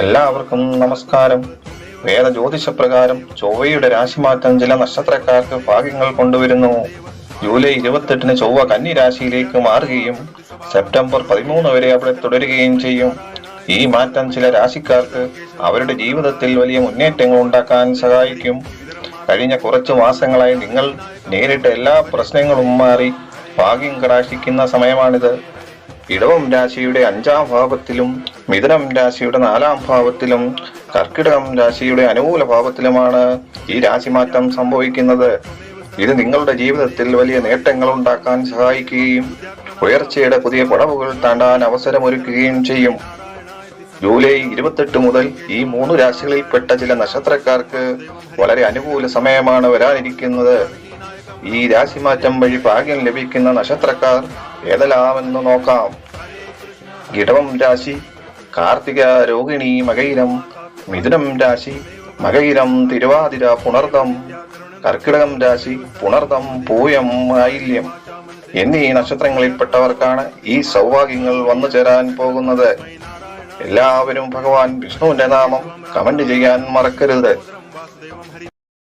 എല്ലാവർക്കും നമസ്കാരം. വേദ ജ്യോതിഷപ്രകാരം ചൊവ്വയുടെ രാശിമാറ്റം ചില നക്ഷത്രക്കാർക്ക് ഭാഗ്യങ്ങൾ കൊണ്ടുവരുന്നു. ജൂലൈ ഇരുപത്തെട്ടിന് ചൊവ്വ കന്നി രാശിയിലേക്ക് മാറുകയും സെപ്റ്റംബർ പതിമൂന്ന് വരെ അവിടെ തുടരുകയും ചെയ്യും. ഈ മാറ്റം ചില രാശിക്കാർക്ക് അവരുടെ ജീവിതത്തിൽ വലിയ മുന്നേറ്റങ്ങൾ ഉണ്ടാക്കാൻ സഹായിക്കും. കഴിഞ്ഞ കുറച്ച് മാസങ്ങളായി നിങ്ങൾ നേരിട്ട എല്ലാ പ്രശ്നങ്ങളും മാറി ഭാഗ്യം കടാക്ഷിക്കുന്ന സമയമാണിത്. ഇടവം രാശിയുടെ അഞ്ചാം ഭാവത്തിലും മിഥുനം രാശിയുടെ നാലാം ഭാവത്തിലും കർക്കിടകം രാശിയുടെ അനുകൂല ഭാവത്തിലുമാണ് ഈ രാശിമാറ്റം സംഭവിക്കുന്നത്. ഇത് നിങ്ങളുടെ ജീവിതത്തിൽ വലിയ നേട്ടങ്ങൾ ഉണ്ടാക്കാൻ സഹായിക്കുകയും ഉയർച്ചയുടെ പുതിയ പടവുകൾ താണ്ടാൻ അവസരമൊരുക്കുകയും ചെയ്യും. ജൂലൈ ഇരുപത്തെട്ട് മുതൽ ഈ മൂന്ന് രാശികളിൽപ്പെട്ട ചില നക്ഷത്രക്കാർക്ക് വളരെ അനുകൂല സമയമാണ് വരാനിരിക്കുന്നത്. ഈ രാശിമാറ്റം വഴി ഭാഗ്യം ലഭിക്കുന്ന നക്ഷത്രക്കാർ ഏതെല്ലാമെന്ന് നോക്കാം. ഇടവം രാശി കാർത്തിക രോഹിണി മകയിരം മിഥുനം രാശി മകയിരം തിരുവാതിര പുണർദം കർക്കിടകം രാശി പുണർദം പൂയം ആയില്യം എന്നീ നക്ഷത്രങ്ങളിൽപ്പെട്ടവർക്കാണ് ഈ സൗഭാഗ്യങ്ങൾ വന്നു ചേരാൻ പോകുന്നത്. എല്ലാവരും ഭഗവാൻ വിഷ്ണുവിന്റെ നാമം കമന്റ് ചെയ്യാൻ മറക്കരുത്.